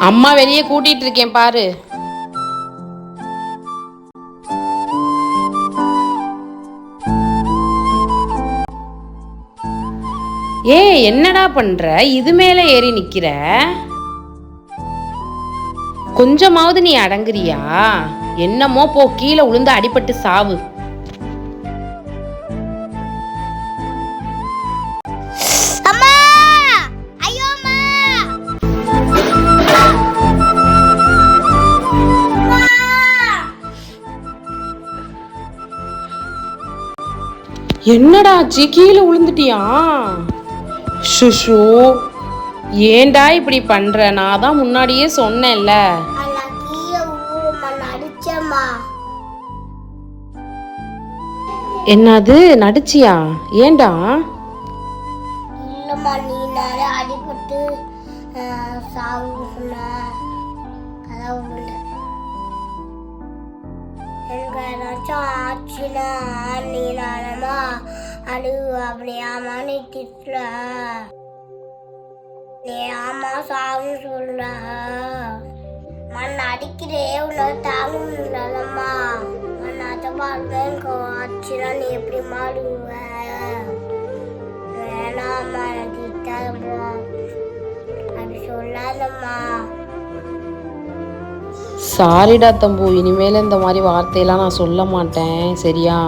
அம்மா வெளியே கூட்டிட்டு இருக்கேன் பாரு. ஏய் என்னடா பண்ற? இது மேல ஏறி நிக்கிற? கொஞ்சமாவது நீ அடங்குறியா? என்னமோ போ கீழே உளுந்து அடிபட்டு சாவு. என்னடா ஆச்சு கீழே விழுந்துட்டியா சுஷு ஏன்டா இப்படி பண்ற? நான் தான் முன்னாடியே சொன்னேன்ல. என்னது நடிச்சியா? ஏன்டா? இல்லம்மா நீ அடிபட்டு சாவு சொன்ன அதான் உள்ள எனக்கு ஏதாச்சும் ஆச்சுன்னா நீ நானமா அழு அப்படியாமா நீ திட்டுல நீ ஆமா சாகு சொல்ல மண் அடிக்கிறே உன்னை தாங்க முடியலம்மா மண் அதை பாருங்க எனக்கு நீ எப்படி மாடுவ வேணாம்மா எனக்கு திட்டாதம்மா அப்படி சொல்லாதம்மா. சாரிடா தம்பு இனிமேல் இந்த மாதிரி வார்த்தையெல்லாம் நான் சொல்ல மாட்டேன் சரியா?